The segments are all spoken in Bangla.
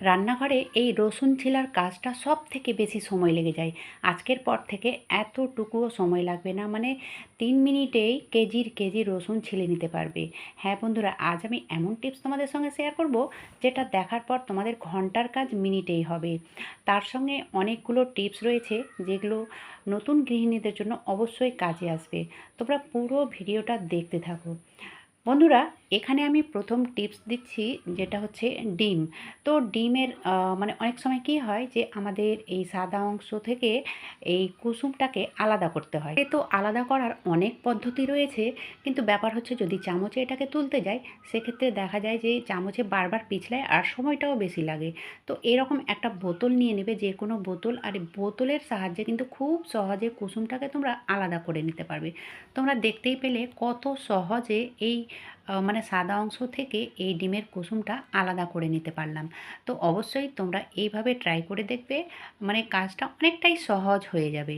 রান্নাঘরে এই রসুন ছিলার কাজটা সব থেকে বেশি সময় লেগে যায়। আজকের পর থেকে এতটুকুও সময় লাগবে না মানে তিন মিনিটেই কেজির কেজি রসুন ছিলে নিতে পারবে। হ্যাঁ বন্ধুরা, আজ আমি এমন টিপস তোমাদের সঙ্গে শেয়ার করব, যেটা দেখার পর তোমাদের ঘণ্টার কাজ মিনিটেই হবে। তার সঙ্গে অনেকগুলো টিপস রয়েছে, যেগুলো নতুন গৃহিণীদের জন্য অবশ্যই কাজে আসবে। তোমরা পুরো ভিডিওটা দেখতে থাকো। বন্ধুরা, এখানে আমি প্রথম টিপস দিচ্ছি, যেটা হচ্ছে ডিম। তো ডিমের মানে অনেক সময় কি হয় যে আমাদের এই সাদা অংশ থেকে এই কুসুমটাকে আলাদা করতে হয়। তো আলাদা করার অনেক পদ্ধতি রয়েছে, কিন্তু ব্যাপার হচ্ছে যদি চামচে এটাকে তুলতে যাই, সেক্ষেত্রে দেখা যায় যে চামচে বারবার পিছলায় আর সময়টাও বেশি লাগে। তো এরকম একটা বোতল নিয়ে নেবে, যে কোনো বোতল, আর বোতলের সাহায্যে কিন্তু খুব সহজে কুসুমটাকে তোমরা আলাদা করে নিতে পারবে। তোমরা দেখতেই পেলে কত সহজে এই মানে সাদা অংশ থেকে এই ডিমের কুসুমটা আলাদা করে নিতে পারলাম। তো অবশ্যই তোমরা এইভাবে ট্রাই করে দেখবে মানে কাজটা অনেকটাই সহজ হয়ে যাবে।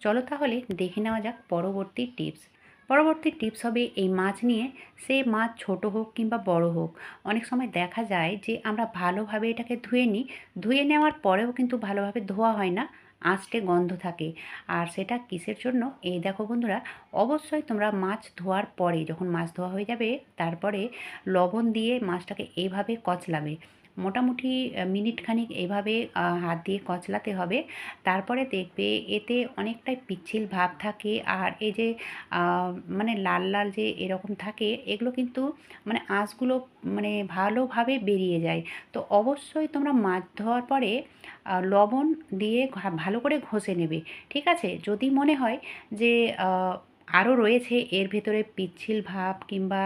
চলো তাহলে দেখে নেওয়া যাক পরবর্তী টিপস পরবর্তী টিপস হবে এই মাছ নিয়ে, সে মাছ ছোট হোক কিংবা বড় হোক। অনেক সময় দেখা যায় যে আমরা ভালোভাবে এটাকে ধুয়ে নিই। ধুয়ে নেওয়ার পরেও কিন্তু ভালোভাবে ধোয়া হয় না। আঁচটে গন্ধ থাকে। আর সেটা কিসের জন্য? এই দেখো বন্ধুরা, অবশ্যই তোমরা মাছ ধোয়ার পরে যখন মাছ ধোয়া হয়ে যাবে, তারপরে লবণ দিয়ে মাছটাকে এইভাবে কচলাবে। মোটামুটি মিনিট খানিক এইভাবে আহ, হাত দিয়ে কচলাতে হবে। তারপরে দেখবে এতে অনেকটাই পিচ্ছিল ভাব থাকে আর এই যে মানে লাল লাল যে এরকম থাকে এগুলো কিন্তু মানে আঁশগুলো মানে ভালোভাবে বেরিয়ে যায়। তো অবশ্যই তোমরা মাছ ধোয়ার পরে লবণ দিয়ে ভালো করে ঘষে নেবে। ঠিক আছে? যদি মনে হয় যে আরও রয়েছে এর ভেতরে পিচ্ছিল ভাব কিংবা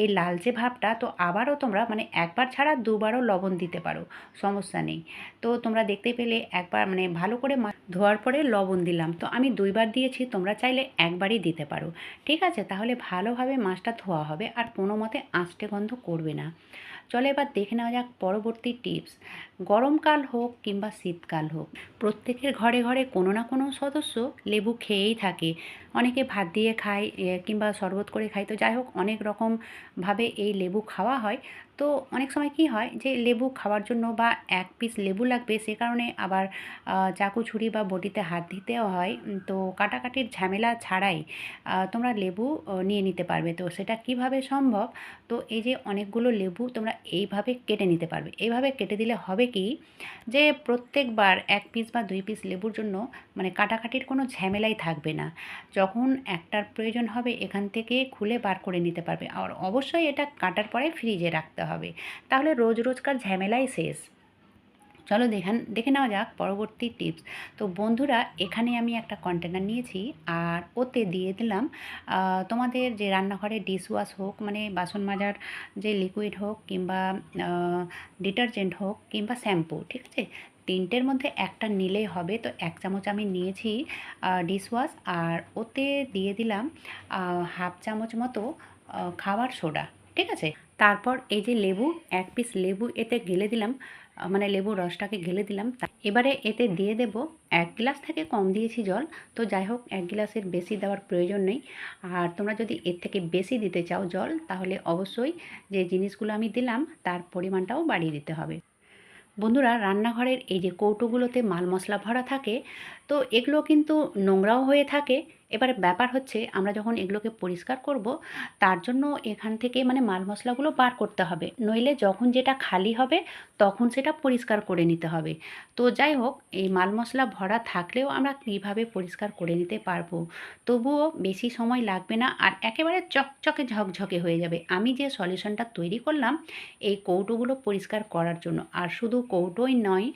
এই লালচে ভাবটা, তো আবারও তোমরা মানে একবার ছাড়া দুবারও লবণ দিতে পারো, সমস্যা নেই। তো তোমরা দেখতে পেলে একবার মানে ভালো করে ধোয়ার পরে লবণ দিলাম। তো আমি দুইবার দিয়েছি, তোমরা চাইলে একবারই দিতে পারো। ঠিক আছে, তাহলে ভালোভাবে মাছটা ধোয়া হবে, আর কোনো মতে আঁচটে গন্ধ করবে না। চলো এবার দেখে নেওয়া যাক পরবর্তী টিপস। গরমকাল হোক কিংবা শীতকাল হোক, প্রত্যেকের ঘরে ঘরে কোনো না কোনো সদস্য লেবু খেয়েই থাকে। অনেকে ভাত দিয়ে খাই কিংবা শরবত করে খাই। তো যাই হোক, অনেক রকমভাবে এই লেবু খাওয়া হয়। তো অনেক সময় কি হয় যে লেবু খাওয়ার জন্য বা এক পিস লেবু লাগবে সে কারণে আবার চাকু ছুরি বা বটিতে হাত দিতেও হয়। তো কাটাকাটির ঝামেলা ছাড়াই তোমরা লেবু নিয়ে নিতে পারবে। তো সেটা কীভাবে সম্ভব? তো এই যে অনেকগুলো লেবু তোমরা এইভাবে কেটে নিতে পারবে। এইভাবে কেটে দিলে হবে কি যে প্রত্যেকবার এক পিস বা দুই পিস লেবুর জন্য মানে কাটাকাটির কোনো ঝামেলাই থাকবে না। যখন একটার প্রয়োজন হবে এখান থেকে খুলে বার করে নিতে পারবে। আর অবশ্যই এটা কাটার পরে ফ্রিজে রাখতে হবে। তাহলে রোজ রোজকার ঝামেলাই শেষ। চলো দেখান, দেখে নেওয়া যাক পরবর্তী টিপস। তো বন্ধুরা, এখানে আমি একটা কন্টেনার নিয়েছি আর ওতে দিয়ে দিলাম তোমাদের যে রান্নাঘরে ডিশওয়াশ হোক মানে বাসন মাজার যে লিকুইড হোক কিংবা ডিটারজেন্ট হোক কিংবা শ্যাম্পু ঠিক আছে? তিনটের মধ্যে একটা নিলেই হবে। তো এক চামচ আমি নিয়েছি ডিশওয়াশ আর ওতে দিয়ে দিলাম হাফ চামচ মতো খাবার সোডা, ঠিক আছে? তারপর এই যে লেবু, এক পিস লেবু এতে গেলে দিলাম মানে লেবুর রসটাকে গেলে দিলাম। এবারে এতে দিয়ে দেব এক গ্লাস থেকে কম দিয়েছি জল। তো যাই হোক, এক গ্লাসের বেশি দেওয়ার প্রয়োজন নেই। আর তোমরা যদি এর থেকে বেশি দিতে চাও জল, তাহলে অবশ্যই যে জিনিসগুলো আমি দিলাম, তার পরিমাণটাও বাড়িয়ে দিতে হবে। বন্ধুরা, রান্নাঘরের এই যে কৌটোগুলোতে মাল মশলা ভরা থাকে তো এগুলো কিন্তু নোংরাও হয়ে থাকে। এবারে ব্যাপার হচ্ছে আমরা যখন এগুলোকে পরিষ্কার করব, তার জন্য এখান থেকে মানে মাল মশলাগুলো বার করতে হবে। নইলে যখন যেটা খালি হবে, তখন সেটা পরিষ্কার করে নিতে হবে। তো যাই হোক, এই মাল মশলা ভরা থাকলেও আমরা কীভাবে পরিষ্কার করে নিতে পারব? তবুও বেশি সময় লাগবে না আর একেবারে চকচকে ঝকঝকে হয়ে যাবে। আমি যে সলিউশনটা তৈরি করলাম, এই কৌটোগুলো পরিষ্কার করার জন্য। আর শুধু কৌটোই নয়,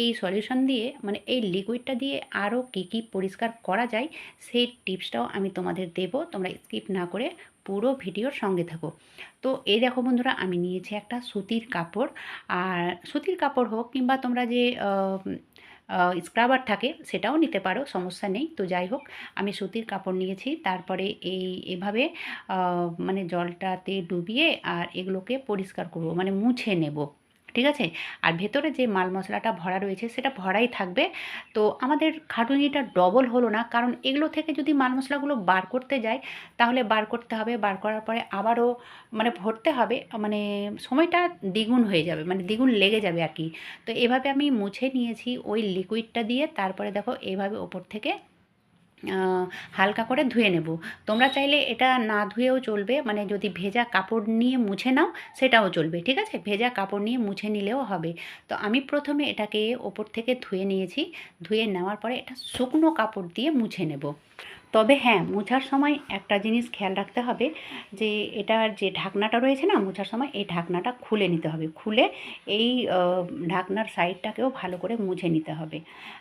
এই সলিউশন দিয়ে মানে এই লিকুইডটা দিয়ে আরও কী কী পরিষ্কার করা যায়, সেই টিপসটাও আমি তোমাদের দেবো। তোমরা স্কিপ না করে পুরো ভিডিওর সঙ্গে থাকো। তো এই দেখো বন্ধুরা, আমি নিয়েছি একটা সুতির কাপড়। আর সুতির কাপড় হোক কিংবা তোমরা যে স্ক্রাবার থাকে, সেটাও নিতে পারো, সমস্যা নেই। তো যাই হোক, আমি সুতির কাপড় নিয়েছি। তারপরে এই, এভাবে মানে জলটাতে ডুবিয়ে আর এগুলোকে পরিষ্কার করব মানে মুছে নেব। ঠিক আছে? আর ভেতরে যে মাল মশলাটা ভরা রয়েছে সেটা ভরাই থাকবে। তো আমাদের খাটুনিটা ডবল হলো না, কারণ এগুলো থেকে যদি মাল মশলাগুলো বার করতে যাই তাহলে বার করতে হবে, বার করার পরে আবারও মানে ভরতে হবে মানে সময়টা দ্বিগুণ হয়ে যাবে মানে দ্বিগুণ লেগে যাবে আর কি। তো এভাবে আমি মুছে নিয়েছি ওই লিকুইডটা দিয়ে, তারপরে দেখো এভাবে ওপর থেকে হালকা করে ধুয়ে নেব। তোমরা চাইলে এটা না ধুয়েও চলবে মানে যদি ভেজা কাপড় নিয়ে মুছে নাও, সেটাও চলবে, ঠিক আছে? ভেজা কাপড় নিয়ে মুছে নিলেও হবে। তো আমি প্রথমে এটাকে ওপর থেকে ধুয়ে নিয়েছি। ধুয়ে নেওয়ার পরে এটা শুকনো কাপড় দিয়ে মুছে নেব। তবে হ্যাঁ মোছার সময় একটা জিনিস খেয়াল রাখতে হবে যে এটার যে ঢাকনাটা রয়েছে না, মোছার সময় এই ঢাকনাটা খুলে নিতে হবে। খুলে এই ঢাকনার সাইডটাকেও ভালো করে মুছে নিতে হবে।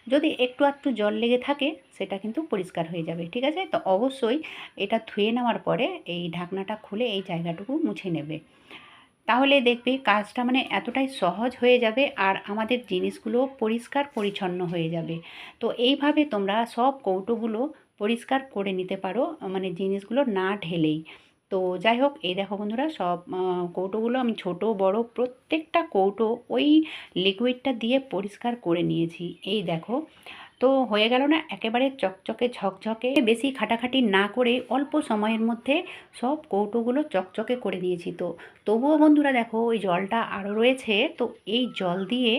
যদি একটু একটু জল লেগে থাকে, সেটা কিন্তু পরিষ্কার হয়ে যাবে, ঠিক আছে? তো অবশ্যই এটা ধুয়ে নেওয়ার পরে এই ঢাকনাটা খুলে এই জায়গাটুকু মুছে নেবে। তাহলে দেখবে কাজটা মানে এতটাই সহজ হয়ে যাবে আর আমাদের জিনিসগুলো পরিষ্কার পরিচ্ছন্ন হয়ে যাবে। তো এইভাবে তোমরা সব কৌটোগুলো পরিষ্কার করে নিতে পারো মানে জিনিসগুলো না ঢেলেই। তো যাই হোক, এই দেখো বন্ধুরা, সব কৌটোগুলো আমি ছোট, বড়, প্রত্যেকটা কৌটো ওই লিকুইডটা দিয়ে পরিষ্কার করে নিয়েছি। এই দেখো তো হয়ে গেল না, একেবারে চকচকে ঝকঝকে, বেশি খাটাখাটি না করে অল্প সময়ের মধ্যে সব কৌটোগুলো চকচকে করে নিয়েছি তো। তবুও বন্ধুরা দেখো, ওই জলটা আরও রয়েছে, তো এই জল দিয়ে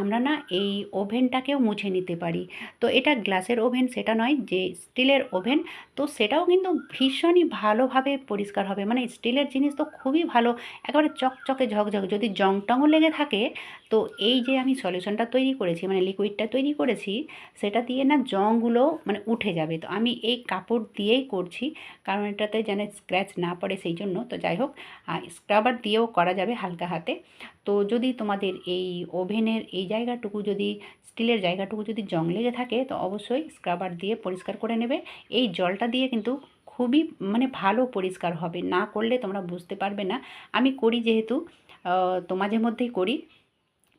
আমরা না এই ওভেনটাকেও মুছে নিতে পারি। তো এটা গ্লাসের ওভেন, সেটা নয় যে স্টিলের ওভেন, তো সেটাও কিন্তু ভীষণই ভালোভাবে পরিষ্কার হবে। মানে স্টিলের জিনিস তো খুবই ভালো, একেবারে চকচকে ঝকঝক, যদি জং টংও লেগে থাকে তো এই যে আমি সলিউশনটা তৈরি করেছি মানে লিকুইডটা তৈরি করেছি, সেটা দিয়ে না জংগুলো মানে উঠে যাবে। তো আমি এই কাপড় দিয়েই করছি, কারণ এটাতে যেন স্ক্র্যাচ না পড়ে সেই জন্য। তো যাই হোক স্ক্রাবার দিয়েও করা যাবে হালকা হাতে। তো যদি তোমাদের এই ওভেনের এই জায়গাটুকু যদি, স্টিলের জায়গাটুকু যদি জং লেগে থাকে, তো অবশ্যই স্ক্রাবার দিয়ে পরিষ্কার করে নেবে। এই জলটা দিয়ে কিন্তু খুবই মানে ভালো পরিষ্কার হবে। না করলে তোমরা বুঝতে পারবে না। আমি করি যেহেতু তো মাঝে মধ্যেই করি।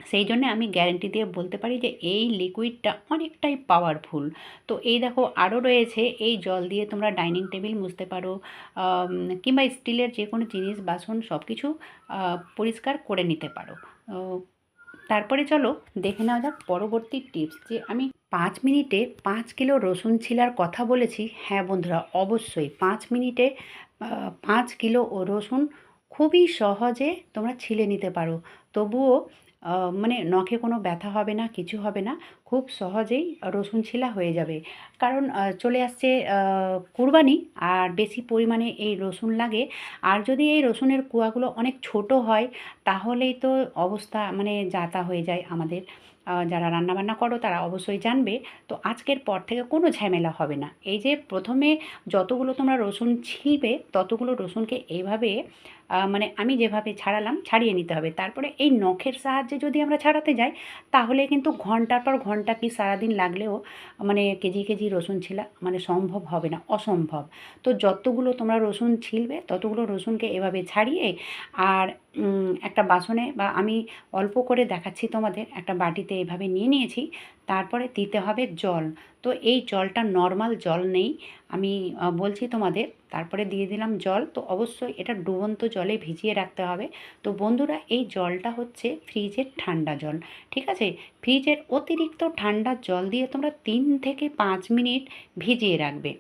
সেই জন্য আমি গ্যারেন্টি দিয়ে বলতে পারি যে এই লিকুইডটা অনেকটাই পাওয়ারফুল তো এই দেখো আরও রয়েছে, এই জল দিয়ে তোমরা ডাইনিং টেবিল মুছতে পারো কিংবা স্টিলের যে কোনো জিনিস, বাসন সব কিছু পরিষ্কার করে নিতে পারো। তারপরে চলো দেখে নেওয়া যাক পরবর্তী টিপস যে আমি পাঁচ মিনিটে পাঁচ কিলো রসুন ছিলার কথা বলেছি। হ্যাঁ বন্ধুরা, অবশ্যই পাঁচ মিনিটে পাঁচ কিলো রসুন খুবই সহজে তোমরা ছিলে নিতে পারো। তবুও মানে নখে কোনো ব্যথা হবে না, কিছু হবে না, খুব সহজেই রসুন ছিলা হয়ে যাবে। কারণ চলে আসছে কুরবানি, আর বেশি পরিমাণে এই রসুন লাগে। আর যদি এই রসুনের কুয়াগুলো অনেক ছোট হয়, তাহলেই তো অবস্থা মানে যাতা হয়ে যায় আমাদের। যারা রান্নাবান্না করো, তারা অবশ্যই জানবে। তো আজকের পর থেকে কোনো ঝামেলা হবে না। এই যে প্রথমে যতগুলো তোমরা রসুন ছিলবে, ততগুলো রসুনকে এইভাবে মানে আমি যেভাবে ছাড়ালাম, ছাড়িয়ে নিতে হবে। তারপরে এই নখের সাহায্যে যদি আমরা ছাড়াতে যাই, তাহলে কিন্তু ঘণ্টার পর ঘণ্টা কি সারাদিন লাগলেও মানে কেজি কেজি রসুন ছিলা মানে সম্ভব হবে না, অসম্ভব। তো যতগুলো তোমরা রসুন ছিলবে, ততগুলো রসুনকে এভাবে ছাড়িয়ে আর একটা বাসনে বা আমি অল্প করে দেখাচ্ছি তোমাদের, একটা বাটিতে এভাবে নিয়ে নিয়েছি। তারপরে দিতে হবে জল। তো এই জলটা নর্মাল জল নেই। আমি বলছি তোমাদের, তারপরে দিয়ে দিলাম জল। তো অবশ্যই এটা ডুবন্ত জলে ভিজিয়ে রাখতে হবে। তো বন্ধুরা, এই জলটা হচ্ছে ফ্রিজের ঠান্ডা জল, ঠিক আছে? ফ্রিজের অতিরিক্ত ঠান্ডা জল দিয়ে তোমরা তিন থেকে পাঁচ মিনিট ভিজিয়ে রাখবে।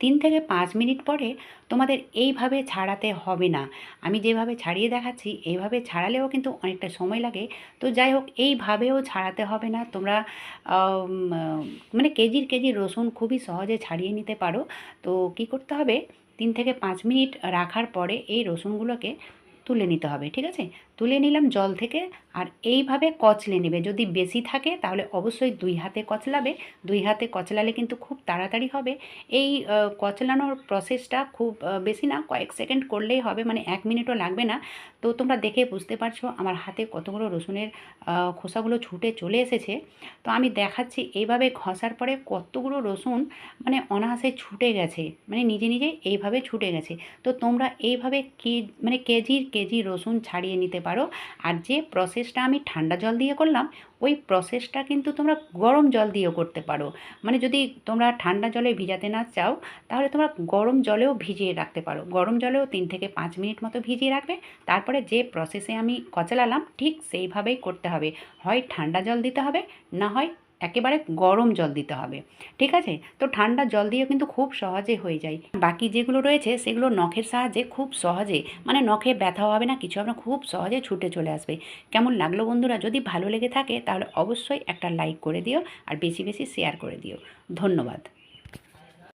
তিন থেকে পাঁচ মিনিট পরে তোমাদের এইভাবে ছাড়াতে হবে না। আমি যেভাবে ছাড়িয়ে দেখাচ্ছি, এইভাবে ছাড়ালেও কিন্তু অনেকটা সময় লাগে। তো যাই হোক, এইভাবেও ছাড়াতে হবে না। তোমরা মানে কেজির কেজি রসুন খুবই সহজে ছাড়িয়ে নিতে পারো। তো কি করতে হবে? তিন থেকে পাঁচ মিনিট রাখার পরে এই রসুনগুলোকে তুলে নিতে হবে, ঠিক আছে? তুলে নিলাম জল থেকে আর এইভাবে কচলে নেবে। যদি বেশি থাকে তাহলে অবশ্যই দুই হাতে কচলাবে। দুই হাতে কচলালে কিন্তু খুব তাড়াতাড়ি হবে। এই কচলানোর প্রসেসটা খুব বেশি না, কয়েক সেকেন্ড করলেই হবে মানে এক মিনিটও লাগবে না। তো তোমরা দেখে বুঝতে পারছ আমার হাতে কতগুলো রসুনের খোসাগুলো ছুটে চলে এসেছে। তো আমি দেখাচ্ছি এইভাবে ঘষার পরে কতগুলো রসুন মানে অনায়াসে ছুটে গেছে। মানে নিজে নিজে এইভাবে ছুটে গেছে। তো তোমরা এইভাবে কি মানে কেজির কেজি রসুন ছাড়িয়ে নিতে পারো। আর যে প্রসেসটা আমি ঠান্ডা জল দিয়ে করলাম, ওই প্রসেসটা কিন্তু তোমরা গরম জল দিয়েও করতে পারো। মানে যদি তোমরা ঠান্ডা জলে ভিজাতে না চাও, তাহলে তোমরা গরম জলেও ভিজিয়ে রাখতে পারো। গরম জলেও তিন থেকে পাঁচ মিনিট মতো ভিজিয়ে রাখবে। তারপরে যে প্রসেসে আমি কচলালাম, ঠিক সেইভাবেই করতে হবে। হয় ঠান্ডা জল দিতে হবে, না হয় একেবারে গরম জল দিতে হবে। ঠিক আছে? তো ঠান্ডা জল দিয়েও কিন্তু খুব সহজে হয়ে যায়। বাকি যেগুলো রয়েছে, সেগুলো নখের সাহায্যে খুব সহজে মানে নখে ব্যথা হবে না, কিছু না, খুব সহজে ছুটে চলে আসবে। কেমন লাগল বন্ধুরা? যদি ভালো লেগে থাকে, তাহলে অবশ্যই একটা লাইক করে দিও আর বেশি বেশি শেয়ার করে দিও। ধন্যবাদ।